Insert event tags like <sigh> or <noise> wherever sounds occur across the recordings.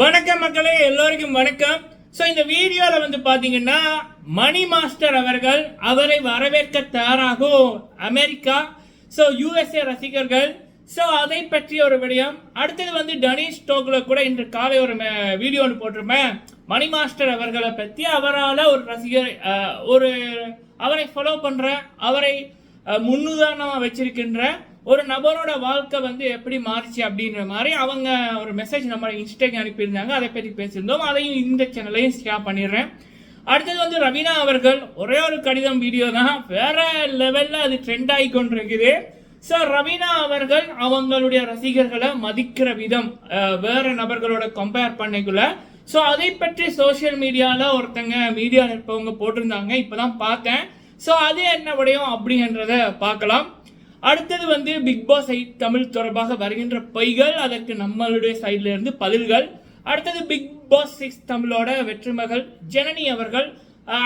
வணக்கம் மக்களே எல்லோருக்கும் வணக்கம். ஸோ இந்த வீடியோவில் வந்து பார்த்தீங்கன்னா மணி மாஸ்டர் அவர்கள் அவரை வரவேற்க தயாராகும் அமெரிக்கா ஸோ யூஎஸ்ஏ ரசிகர்கள். ஸோ அதை பற்றிய ஒரு விடயம். அடுத்தது வந்து டனிஷ் ஸ்டோக்கில் கூட இன்று காலை ஒரு வீடியோ ஒன்று போட்டிருப்பேன். மணி மாஸ்டர் அவர்களை பற்றி அவரால் ஒரு ரசிகர் ஒரு அவரை ஃபாலோ பண்ணுற அவரை முன்னுதாரணமாக வச்சிருக்கின்ற ஒரு நபரோட வாழ்க்கை வந்து எப்படி மாறுச்சு அப்படின்ற மாதிரி அவங்க ஒரு மெசேஜ் நம்ம இன்ஸ்டாக்கு அனுப்பியிருந்தாங்க. அதை பற்றி பேசியிருந்தோம். அதையும் இந்த சேனலையும் ஷேர் பண்ணிடுறேன். அடுத்தது வந்து ரவீனா அவர்கள் ஒரே ஒரு கடிதம் வீடியோ தான். வேற லெவலில் அது ட்ரெண்ட் ஆகி கொண்டிருக்குது. ஸோ ரவீனா அவர்கள் அவங்களுடைய ரசிகர்களை மதிக்கிற விதம் வேறு வேற நபர்களோட கம்பேர் பண்ணிக்குள்ள. ஸோ அதை பற்றி சோஷியல் மீடியாவில் ஒருத்தங்க மீடியா இருப்பவங்க போட்டிருந்தாங்க. இப்போ தான் பார்த்தேன். ஸோ அது என்ன உடையும் அப்படின்றத பார்க்கலாம். அடுத்தது வந்து பிக் பாஸ் எயிட் தமிழ் தொடர்பாக வருகின்ற பொய்கள் அதற்கு நம்மளுடைய சைடுல இருந்து பதில்கள். அடுத்தது பிக் பாஸ் சிக்ஸ் தமிழோட வெற்றிமகள் ஜனனி அவர்கள்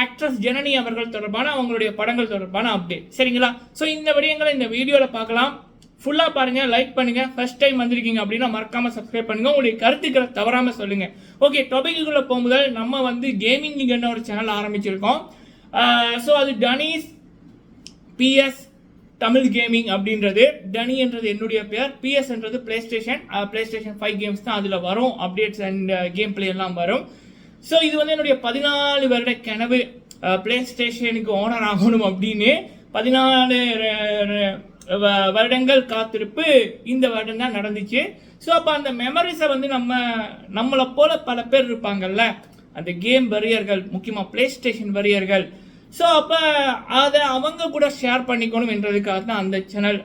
ஆக்ட்ரஸ் ஜனனி அவர்கள் தொடர்பான அவங்களுடைய படங்கள் தொடர்பான அப்டேட் சரிங்களா? ஸோ இந்த விடயங்களை இந்த வீடியோவில் பார்க்கலாம். ஃபுல்லாக பாருங்க லைக் பண்ணுங்க. ஃபர்ஸ்ட் டைம் வந்திருக்கீங்க அப்படின்னா மறக்காம சப்ஸ்கிரைப் பண்ணுங்க. உங்களுடைய கருத்துக்களை தவறாமல் சொல்லுங்க. ஓகே டொபிக்குள்ளே போகும்போது நம்ம வந்து கேமிங் ஒரு சேனல் ஆரம்பிச்சிருக்கோம். ஸோ அது டனீஸ் பிஎஸ் தமிழ் கேமிங் அப்படின்றது டனி என்றது என்னுடைய பேர் பிஎஸ் என்றது play station play station five games தான் அதில் வரும் அப்டேட்ஸ் அண்ட் கேம் பிளே எல்லாம் வரும். ஸோ இது வந்து என்னுடைய பதினாலு வருட கனவு பிளே ஸ்டேஷனுக்கு ஓனர் ஆகணும் அப்படின்னு பதினாலு வ- வருடங்கள் காத்திருப்பு இந்த வருடம் தான் நடந்துச்சு. ஸோ அப்போ அந்த மெமரிஸை வந்து நம்ம நம்மளை போல பல பேர் இருப்பாங்கல்ல அந்த கேம் வரியர்கள் முக்கியமாக பிளே ஸ்டேஷன் வரியர்கள் ஸோ அப்போ அதை அவங்க கூட ஷேர் பண்ணிக்கணும் என்றதுக்காக தான் அந்த சேனல்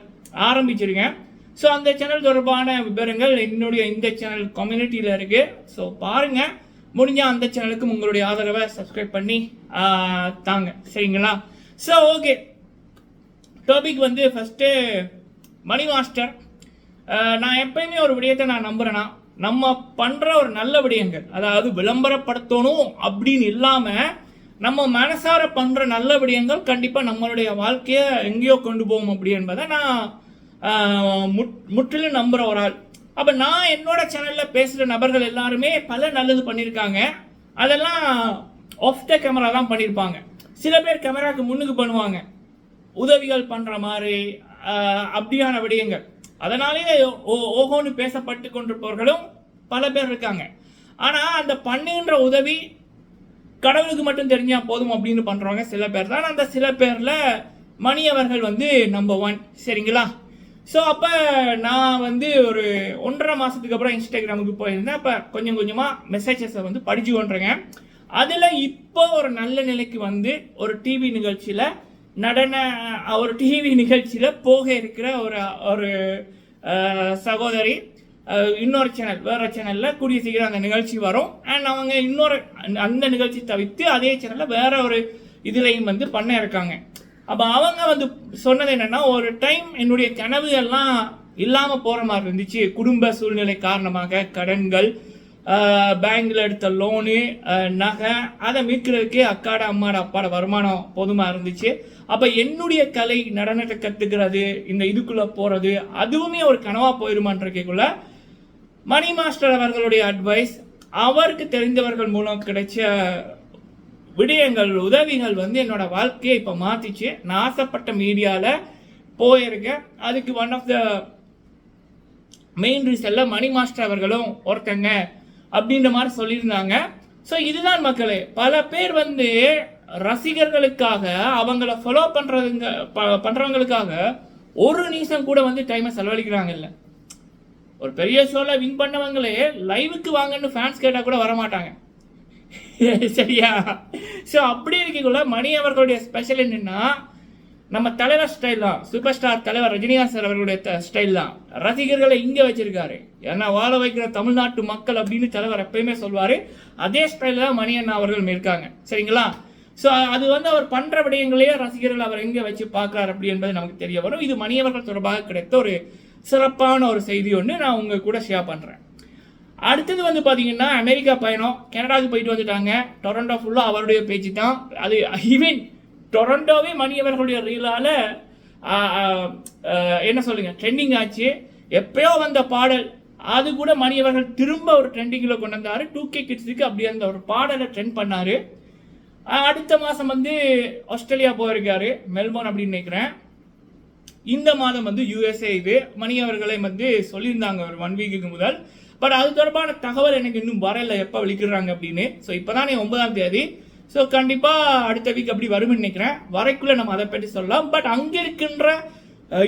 ஆரம்பிச்சிருக்கேன். ஸோ அந்த சேனல் தொடர்பான விவரங்கள் என்னுடைய இந்த சேனல் கம்யூனிட்டியில் இருக்குது ஸோ பாருங்கள் முடிஞ்சால் அந்த சேனலுக்கும் உங்களுடைய ஆதரவை சப்ஸ்கிரைப் பண்ணி தாங்க. சரிங்களா? ஸோ ஓகே டாபிக் வந்து ஃபஸ்ட்டு மணி மாஸ்டர் நான் எப்பயுமே ஒரு விடயத்தை நான் நம்புகிறேன்னா நம்ம பண்ணுற ஒரு நல்ல விடயங்கள் அதாவது விளம்பரப்படுத்தணும் அப்படின்னு இல்லாமல் நம்ம மனசார பண்ணுற நல்ல விடயங்கள் கண்டிப்பாக நம்மளுடைய வாழ்க்கையை எங்கேயோ கொண்டு போகும் அப்படி என்பதை நான் முட்- முற்றிலும் நம்புகிற ஒரு ஆள். அப்போ நான் என்னோட சேனலில் பேசுகிற நபர்கள் எல்லாருமே பல நல்லது பண்ணியிருக்காங்க அதெல்லாம் ஆஃப் த கேமரா தான் பண்ணியிருப்பாங்க சில பேர் கேமராக்கு முன்னுக்கு பண்ணுவாங்க. உதவிகள் பண்ணுற மாதிரி அப்படியான விடயங்கள். அதனாலேயே ஓ- ஓஹோன்னு பேசப்பட்டு கொண்டிருப்பவர்களும் பல பேர் இருக்காங்க. ஆனால் அந்த பண்ணுகின்ற உதவி கடவுளுக்கு மட்டும் தெரிஞ்சால் போதும் அப்படின்னு பண்ணுறவங்க சில பேர் தான். அந்த சில பேரில் மணி அவர்கள் வந்து நம்பர் ஒன் சரிங்களா? ஸோ அப்போ நான் வந்து ஒரு ஒன்றரை மாதத்துக்கு அப்புறம் இன்ஸ்டாகிராமுக்கு போயிருந்தேன். அப்போ கொஞ்சம் கொஞ்சமாக மெசேஜஸை வந்து படிச்சு கொண்டுறேங்க அதில் இப்போ ஒரு நல்ல நிலைக்கு வந்து ஒரு டிவி நிகழ்ச்சியில் நடன ஒரு டிவி நிகழ்ச்சியில் போக இருக்கிற ஒரு ஒரு சகோதரி இன்னொரு சேனல் வேறு சேனலில் கூடிய சீக்கிரம் அந்த நிகழ்ச்சி வரும். அண்ட் அவங்க இன்னொரு அந்த- அந்த நிகழ்ச்சி தவிர்த்து அதே சேனலில் வேற ஒரு இதுலையும் வந்து பண்ண இருக்காங்க. அப்போ அவங்க வந்து சொன்னது என்னென்னா ஒரு டைம் என்னுடைய கனவு எல்லாம் இல்லாமல் போகிற மாதிரி இருந்துச்சு. குடும்ப சூழ்நிலை காரணமாக கடன்கள் பேங்கில் எடுத்த லோனு நகை அதை மீட்கிறதுக்கே அக்காட அம்மாட அப்பாட வருமானம் போதுமாக இருந்துச்சு. அப்போ என்னுடைய கலை நடனத்தை கற்றுக்கிறது இந்த இதுக்குள்ளே போகிறது அதுவுமே ஒரு கனவாக போயிருமான்றக்குள்ள மணி மாஸ்டர் அவர்களுடைய அட்வைஸ் அவருக்கு தெரிந்தவர்கள் மூலம் கிடைச்ச விடயங்கள் உதவிகள் வந்து என்னோட வாழ்க்கையை இப்போ மாற்றிச்சு நான் ஆசைப்பட்ட மீடியாவில் போயிருக்கேன். அதுக்கு ஒன் ஆஃப் த மெயின் ரீசனில் மணி மாஸ்டர் அவர்களும் ஒருத்தங்க அப்படின்ற மாதிரி சொல்லியிருந்தாங்க. ஸோ இதுதான் மக்களே பல பேர் வந்து ரசிகர்களுக்காக அவங்கள ஃபாலோ பண்ணுறதுங்க ப- பண்ணுறவங்களுக்காக ஒரு நிமிஷம் கூட வந்து டைமை செலவழிக்கிறாங்கல்ல ஒரு பெரிய ஷோவில் வின் பண்ணவங்களே லைவுக்கு வாங்கன்னு ஃபேன்ஸ் கேட்டால் கூட வர மாட்டாங்க <laughs> சரியா? ஸோ அப்படி இருக்கக்குள்ள மணி அவர்களுடைய ஸ்பெஷல் என்னென்னா நம்ம தலைவர் ஸ்டைல் தான். சூப்பர் ஸ்டார் தலைவர் ரஜினிகாந்த் சார் அவர்களுடைய ஸ்டைல் தான். ரசிகர்களை இங்கே வச்சிருக்காரு. ஏன்னா வாழ வைக்கிற தமிழ்நாட்டு மக்கள் அப்படின்னு தலைவர் எப்பயுமே சொல்வார். அதே ஸ்டைலில் தான் மணி அண்ணா அவர்கள் இருக்காங்க. சரிங்களா? ஸோ அது வந்து அவர் பண்ணுற விடயங்களையே ரசிகர்கள் அவர் எங்கே வச்சு பார்க்கறாரு அப்படி என்பது நமக்கு தெரிய வரும். இது மணியவர்கள் தொடர்பாக கிடைத்த ஒரு சிறப்பான ஒரு செய்தி ஒன்று நான் உங்கள் கூட ஷேர் பண்ணுறேன் அடுத்தது வந்து பார்த்தீங்கன்னா அமெரிக்கா பயணம். கனடாவுக்கு போயிட்டு வந்துட்டாங்க. டொரண்டோ ஃபுல்லாக அவருடைய பேச்சு தான். அது ஈவன் டொரண்டோவே மணியவர்களுடைய ரீலால் என்ன சொல்லுங்கள் ட்ரெண்டிங் ஆச்சு. எப்பயோ வந்த பாடல் அது கூட மணியவர்கள் திரும்ப ஒரு ட்ரெண்டிங்கில் கொண்டு வந்தார். டூ கே கிட்ஸுக்கு அப்படி அந்த ஒரு பாடலை ட்ரெண்ட் பண்ணார். அடுத்த மாதம் வந்து ஆஸ்திரேலியா போயிருக்காரு மெல்போர்ன் அப்படின்னு நினைக்கிறேன். இந்த மாதம் வந்து யூஎஸ்ஏ இது மணி அவர்களை வந்து சொல்லியிருந்தாங்க ஒரு ஒன் வீக்குக்கு முதல். பட் அது தொடர்பான தகவல் எனக்கு இன்னும் வரல எப்போ விളിக்கிறாங்க அப்படின்னு. ஸோ இப்போ தானே ஒன்பதாம் தேதி. ஸோ கண்டிப்பாக அடுத்த வீக் அப்படி வரும்னு நினைக்கிறேன். வரைக்குள்ள நம்ம அதை பற்றி சொல்லலாம். பட் அங்கே இருக்கின்ற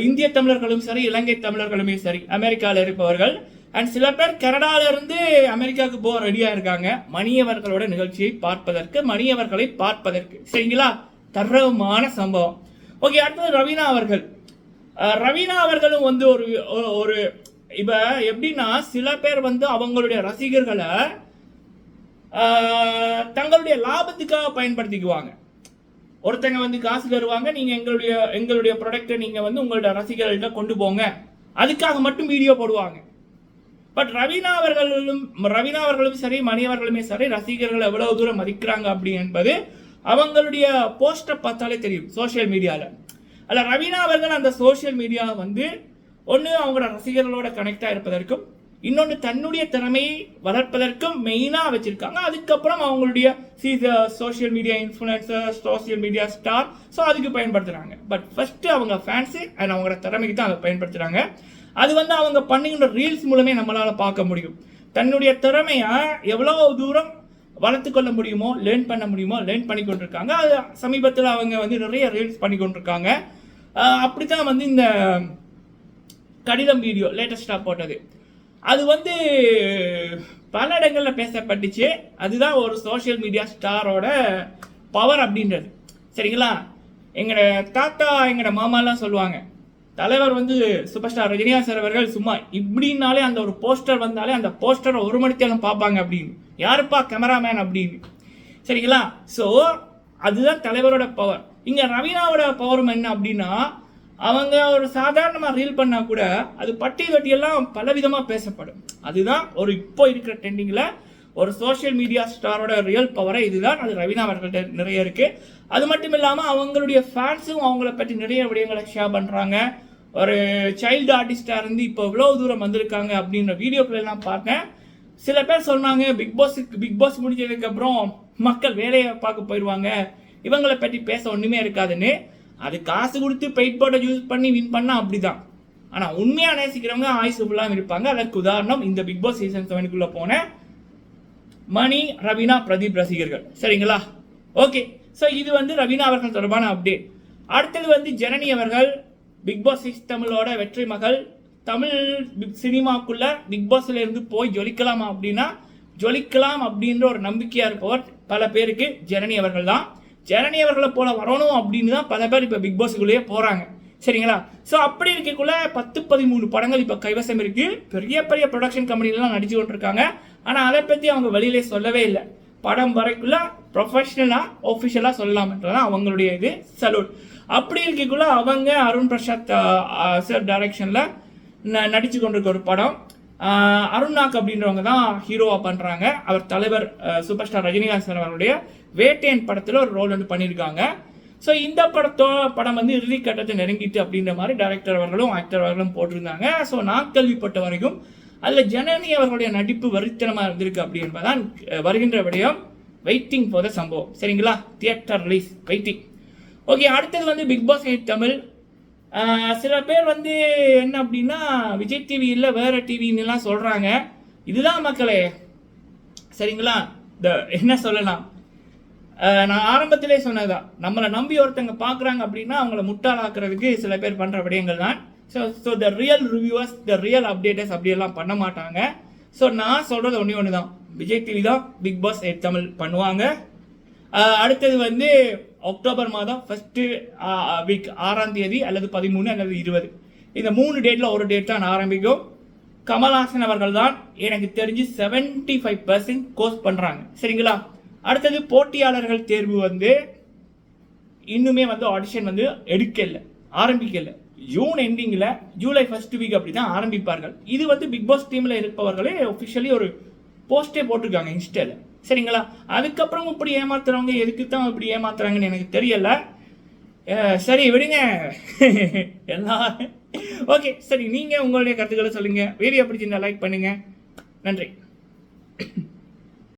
இந்திய தமிழர்களும் சரி இலங்கை தமிழர்களுமே சரி அமெரிக்காவில் இருப்பவர்கள் அண்ட் சில பேர் கனடாவிலிருந்து அமெரிக்காவுக்கு போக ரெடியாக இருக்காங்க. மணியவர்களோட நிகழ்ச்சியை பார்ப்பதற்கு மணியவர்களை பார்ப்பதற்கு. சரிங்களா? தரமான சம்பவம். ஓகே அடுத்தது ரவீனா அவர்கள். ரவீனா அவர்களும் வந்து ஒரு ஒரு- ஒரு இப்ப எப்படின்னா சில பேர் வந்து அவங்களுடைய ரசிகர்களை தங்களுடைய லாபத்துக்காக பயன்படுத்திக்குவாங்க. ஒருத்தங்க வந்து காசு தருவாங்க நீங்க எங்களுடைய எங்களுடைய ப்ராடக்டை நீங்க வந்து உங்களோட ரசிகர்கள்ட்ட கொண்டு போங்க. அதுக்காக மட்டும் வீடியோ போடுவாங்க. பட் ரவீனா அவர்களும் ரவீனா அவர்களும் சரி மணியவர்களுமே சரி ரசிகர்கள் எவ்வளவு தூரம் மதிக்கிறாங்க அப்படி என்பது அவங்களுடைய போஸ்டை பார்த்தாலே தெரியும் சோஷியல் மீடியாவில் அல்ல ரவீனா அவர்கள் அந்த சோஷியல் மீடியா வந்து ஒன்று அவங்களோட ரசிகர்களோட கனெக்டாக இருப்பதற்கும் இன்னொன்று தன்னுடைய திறமையை வளர்ப்பதற்கும் மெயினாக வச்சுருக்காங்க. அதுக்கப்புறம் அவங்களுடைய C social media influencer social media star so அதுக்கு பயன்படுத்துகிறாங்க பட் ஃபஸ்ட்டு அவங்க ஃபேன்ஸு அண்ட் அவங்களோட திறமைக்கு தான் அதை பயன்படுத்துகிறாங்க அது வந்து அவங்க பண்ணுகின்ற ரீல்ஸ் மூலமே நம்மளால் பார்க்க முடியும். தன்னுடைய திறமையை எவ்வளோ தூரம் வளர்த்து கொள்ள முடியுமோ லேர்ன் பண்ண முடியுமோ லேர்ன் பண்ணி கொண்டிருக்காங்க அது சமீபத்தில் அவங்க வந்து நிறைய ரீல்ஸ் பண்ணி கொண்டிருக்காங்க அப்படி தான் வந்து இந்த கடிதம் வீடியோ லேட்டஸ்டாக போட்டது. அது வந்து பல இடங்களில் பேசப்பட்டுச்சு. அதுதான் ஒரு சோஷியல் மீடியா ஸ்டாரோட பவர் அப்படின்றது. சரிங்களா? எங்களோட தாத்தா எங்களோட மாமாலாம் சொல்லுவாங்க தலைவர் வந்து சூப்பர் ஸ்டார் ரஜினிகாந்த் சார் அவர்கள் சும்மா இப்படின்னாலே அந்த ஒரு போஸ்டர் வந்தாலே அந்த போஸ்டரை ஒரு மணித்தேலம் பார்ப்பாங்க அப்படின்னு. யாருப்பா கேமராமேன் அப்படின்னு. சரிங்களா? ஸோ அதுதான் தலைவரோட பவர் இங்கே ரவீனாவோட பவரும் என்ன அப்படின்னா அவங்க ஒரு சாதாரணமாக ரீல் பண்ணால் கூட அது பட்டி தொட்டியெல்லாம் பலவிதமாக பேசப்படும். அதுதான் ஒரு இப்போ இருக்கிற ட்ரெண்டிங்கில் ஒரு சோஷியல் மீடியா ஸ்டாரோட ரியல் பவரை இதுதான். அது ரவீனா அவர்கள்ட்ட நிறைய இருக்குது அது மட்டும் இல்லாமல் அவங்களுடைய ஃபேன்ஸும் அவங்கள பற்றி நிறைய விடயங்களை ஷேர் பண்ணுறாங்க ஒரு சைல்டு ஆர்டிஸ்டாக இருந்து இப்போ இவ்வளோ தூரம் வந்திருக்காங்க அப்படின்ற வீடியோக்கள் எல்லாம் பார்த்தேன். சில பேர் சொன்னாங்க பிக் பாஸுக்கு பிக் பாஸ் முடிஞ்சதுக்கப்புறம் மக்கள் வேலையை பார்க்க போயிடுவாங்க இவங்களை பற்றி பேச ஒன்றுமே இருக்காதுன்னு. அது காசு கொடுத்து பெயிட் போட்டை யூஸ் பண்ணி வின் பண்ணால் அப்படிதான். ஆனால் உண்மையாக நேசிக்கிறவங்க ஆயுசு ஃபுல்லாக இருப்பாங்க. அதற்கு உதாரணம் இந்த பிக் பாஸ் சீசன் செவனுக்குள்ளே போனேன் மணி ரவீனா பிரதீப் ரசிகர்கள். சரிங்களா? ஓகே ஸோ இது வந்து ரவீனா அவர்கள் தொடர்பான அப்டேட் அடுத்தது வந்து ஜனனி அவர்கள் பிக் பாஸ் சிக்ஸ் தமிழோட வெற்றி மகள். தமிழ் பிக் சினிமாக்குள்ள பிக் பாஸ்ல இருந்து போய் ஜொலிக்கலாமா அப்படின்னா ஜொலிக்கலாம் அப்படின்ற ஒரு நம்பிக்கையாக இருப்பவர் பல பேருக்கு ஜனனி அவர்கள் தான். ஜனனி அவர்களை போல வரணும் அப்படின்னு தான் பல பேர் இப்போ பிக் பாஸுக்குள்ளேயே போகிறாங்க சரிங்களா? ஸோ அப்படி இருக்கக்குள்ள பத்து பதிமூணு படங்கள் இப்போ கைவசம் இருக்கு. பெரிய பெரிய ப்ரொடக்ஷன் கம்பெனிலாம் நடிச்சு கொண்டிருக்காங்க. ஆனால் அதை பற்றி அவங்க வெளியிலே சொல்லவே இல்லை. படம் வரைக்குள்ள ப்ரொஃபஷ்னலாக ஒஃபிஷியலாக சொல்லலாம்ன்றதான் அவங்களுடைய இது சலூட் அப்படி இருக்கக்குள்ள அவங்க அருண் பிரசாத் சார் டைரக்ஷனில் நடிச்சு கொண்டிருக்க ஒரு படம். ஆஹ் அப்படின்றவங்க தான் ஹீரோவாக பண்ணுறாங்க அவர் தலைவர் சூப்பர் ஸ்டார் ரஜினிகாந்த் சார் அவருடைய வேட்டையன் படத்தில் ஒரு ரோல் வந்து பண்ணியிருக்காங்க. ஸோ இந்த படத்தோ படம் வந்து இறுதி கட்டத்தை நெருங்கிட்டு அப்படின்ற மாதிரி டைரக்டர் அவர்களும் ஆக்டர் அவர்களும் போட்டிருந்தாங்க. ஸோ நான் கேள்விப்பட்ட வரைக்கும் அதில் ஜனனி அவர்களுடைய நடிப்பு வரித்தனமாக இருந்திருக்கு அப்படி என்பதான் வருகின்ற விடயம். வெயிட்டிங் போத சம்பவம். சரிங்களா? தியேட்டர் ரிலீஸ் வெயிட்டிங் ஓகே அடுத்தது வந்து பிக் பாஸ் எயிட் தமிழ். சில பேர் வந்து என்ன அப்படின்னா விஜய் டிவி இல்லை வேறு டிவின்னுலாம் சொல்கிறாங்க இதுதான் மக்களே. சரிங்களா? இந்த என்ன சொல்லலாம்? நான் ஆரம்பத்திலே சொன்னதுதான். நம்மளை நம்பி ஒருத்தங்க பார்க்குறாங்க அப்படின்னா அவங்கள முட்டாளாக்குறதுக்கு சில பேர் பண்ணுற விடயங்கள் தான் so so the real reviewers the real updaters அப்படியெல்லாம் பண்ண மாட்டாங்க. ஸோ நான் சொல்கிறது ஒன்றே ஒன்று தான் விஜய் டிவி தான் பிக் பாஸ் எட் தமிழ் பண்ணுவாங்க. அடுத்தது வந்து அக்டோபர் மாதம் ஃபஸ்ட்டு வீக் ஆறாம் தேதி அல்லது பதிமூணு அல்லது இருபது. இந்த மூணு டேட்டில் ஒரு டேட் தான் ஆரம்பிக்கும். கமல்ஹாசன் அவர்கள் தான் எனக்கு தெரிஞ்சு 75% ஃபைவ் பர்சன்ட் கோர்ஸ் பண்ணுறாங்க சரிங்களா? அடுத்தது போட்டியாளர்கள் தேர்வு வந்து இன்னுமே வந்து ஆடிஷன் வந்து எடுக்கலை ஆரம்பிக்கலை. ஜூன் எண்டிங்கில் ஜூலை ஃபர்ஸ்ட் வீக் அப்படி தான் ஆரம்பிப்பார்கள். இது வந்து பிக் பாஸ் டீமில் இருப்பவர்களே ஒஃபிஷியலி ஒரு போஸ்டே போட்டிருக்காங்க இன்ஸ்டாவில் சரிங்களா? அதுக்கப்புறம் இப்படி ஏமாத்துறவங்க எதுக்கு தான் இப்படி ஏமாத்துறாங்கன்னு எனக்கு தெரியல. சரி விடுங்க. <laughs> எல்லா ஓகே சரி நீங்கள் உங்களுடைய கருத்துக்களை சொல்லுங்கள் வீடியோ பிடிச்சிருந்தா லைக் பண்ணுங்கள் நன்றி.